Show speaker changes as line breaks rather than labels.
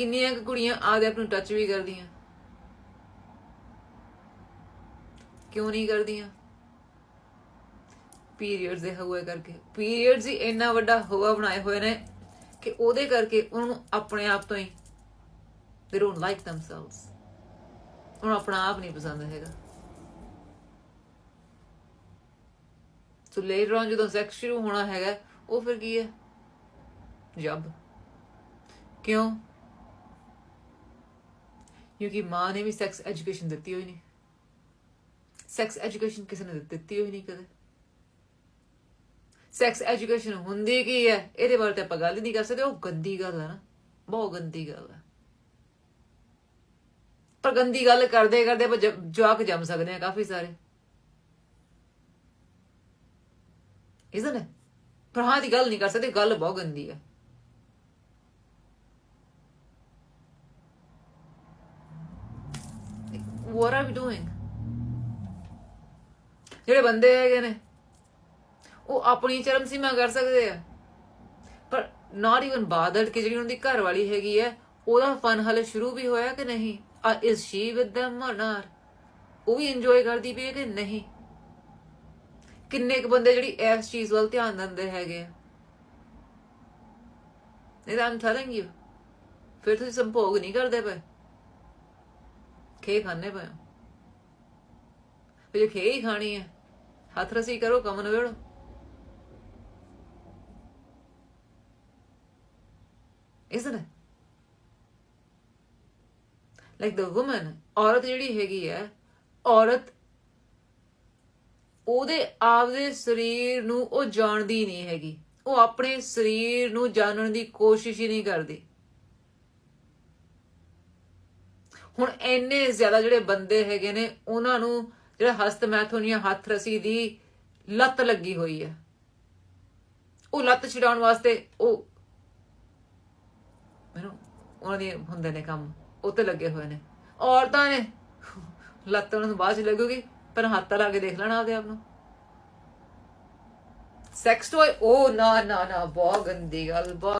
ਕਿੰਨੀਆਂ ਕੁ ਕੁੜੀਆਂ ਆਪਦੇ ਆਪ ਨੂੰ ਟੱਚ ਵੀ ਕਰਦੀਆਂ? ਕਿਉਂ ਨਹੀਂ ਕਰਦੀਆਂ? ਪੀਰੀਅਡਸ ਦੇ ਹਵਾ ਕਰਕੇ। ਪੀਰੀਅਡਸ ਹੀ ਇੰਨਾ ਵੱਡਾ ਹਵਾ ਬਣਾਏ ਹੋਏ ਨੇ ਕਿ ਉਹਦੇ ਕਰਕੇ ਉਹਨਾਂ ਨੂੰ ਆਪਣੇ ਆਪ ਤੋਂ ਹੀ they don't like themselves ਉਹਨਾਂ ਆਪਣਾ ਆਪ ਨਹੀਂ ਪਸੰਦ ਹੈਗਾ। ਸੋ ਲੇਟਰ ਔਨ ਜਦੋਂ ਸੈਕਸ ਸ਼ੁਰੂ ਹੋਣਾ ਹੈਗਾ, ਉਹ ਫਿਰ ਕੀ ਹੈ? ਜਬ ਕਿਉਂ? ਕਿਉਂਕਿ ਮਾਂ ਨੇ ਵੀ ਸੈਕਸ ਐਜੂਕੇਸ਼ਨ ਦਿੱਤੀ ਹੋਈ ਨਹੀਂ ਸੈਕਸ ਐਜੂਕੇਸ਼ਨ ਕਿਸੇ ਨੇ ਦਿੱਤੀ ਹੋਈ ਨਹੀਂ ਕਦੇ। ਸੈਕਸ ਐਜੂਕੇਸ਼ਨ ਹੁੰਦੀ ਕੀ ਹੈ? ਇਹਦੇ ਬਾਰੇ ਤਾਂ ਆਪਾਂ ਗੱਲ ਨਹੀਂ ਕਰ ਸਕਦੇ। ਉਹ ਗੰਦੀ ਗੱਲ ਹੈ ਨਾ। ਬਹੁਤ ਗੰਦੀ ਗੱਲ ਹੈ। ਪਰ ਗੰਦੀ ਗੱਲ ਕਰਦੇ ਕਰਦੇ ਆਪਾਂ ਜ- ਜਵਾਕ ਜੰਮ ਸਕਦੇ ਆ ਕਾਫੀ ਸਾਰੇ। ਇਸ ਨੇ ਪਰ ਹਾਂ ਦੀ ਗੱਲ ਨਹੀਂ ਕਰ ਸਕਦੇ। ਗੱਲ ਬਹੁਤ ਗੰਦੀ ਹੈ। What are we doing? ਜਿਹੜੇ ਬੰਦੇ ਹੈਗੇ ਨੇ, ਉਹ ਆਪਣੀ ਚਰਮ ਸੀਮਾ ਕਰ ਸਕਦੇ ਆ। ਪਰ ਨਾਟ ਇਵਨ ਬਾਦਲ ਕਿ ਜਿਹੜੀ ਉਹਨਾਂ ਦੀ ਘਰ ਵਾਲੀ ਹੈਗੀ ਹੈ, ਉਹਦਾ ਫਨ ਹਲੇ ਸ਼ੁਰੂ ਵੀ ਹੋਇਆ ਕਿ ਨਹੀਂ? ਇਸ she with them or not? ਉਹ ਵੀ ਇੰਜੋਏ ਕਰਦੀ ਪਈ ਹੈ ਕਿ ਨਹੀਂ? ਕਿੰਨੇ ਕੁ ਬੰਦੇ ਜਿਹੜੀ ਇਸ ਚੀਜ਼ ਵੱਲ ਧਿਆਨ ਦਿੰਦੇ ਹੈਗੇ ਆ। ਨਹੀਂ ਤਾਂ I'm telling you, ਫਿਰ ਤੁਸੀਂ ਸੰਭੋਗ ਨਹੀਂ ਕਰਦੇ ਪਏ। ਖੇ ਖਾਣੇ ਪਏ ਜੇ ਖੇ ਹੀ ਖਾਣੀ ਹੈ ਹੱਥ ਰਸੀ ਕਰੋ, ਕਮਨ ਨਵੇੜੋ isn't it like the woman, ਔਰਤ ਜਿਹੜੀ ਹੈਗੀ ਹੈ ਔਰਤ ਉਹਦੇ ਆਪਦੇ ਸਰੀਰ ਨੂੰ ਉਹ ਜਾਣਦੀ ਨਹੀਂ ਹੈਗੀ। ਉਹ ਆਪਣੇ ਸਰੀਰ ਨੂੰ ਜਾਣਨ ਦੀ ਕੋਸ਼ਿਸ਼ ਹੀ ਨਹੀਂ ਕਰਦੀ। ਹੁਣ ਇੰਨੇ ਜ਼ਿਆਦਾ ਜਿਹੜੇ ਬੰਦੇ ਹੈਗੇ ਨੇ, ਉਹਨਾਂ ਨੂੰ ਜਿਹੜਾ ਹਸਤ ਮੈਥੋਨੀਆ ਹੱਥ ਰਸੀ ਦੀ ਲੱਤ ਲੱਗੀ ਹੋਈ ਹੈ। ਉਹ ਲੱਤ ਛਡਾਉਣ ਵਾਸਤੇ ਉਹ ਮੈਨੂੰ ਉਹਨਾਂ ਦੇ ਹੁੰਦੇ ਨੇ ਕੰਮ, ਉਹ ਤੇ ਲੱਗੇ ਹੋਏ ਨੇ। ਔਰਤਾਂ ਨੇ, ਲੱਤ ਉਹਨਾਂ ਨੂੰ ਬਾਅਦ ਚ ਲੱਗੂਗੀ, ਪਰ ਹੱਥ ਲਾ ਕੇ ਦੇਖ ਲੈਣਾ ਆਪਦੇ ਆਪ ਨੂੰ। ਸੈਕਸ ਟੋਏ ਉਹ ਨਾ ਨਾ ਨਾ, ਬਹੁਤ ਗੰਦੀ ਗੱਲ, ਬਹੁਤ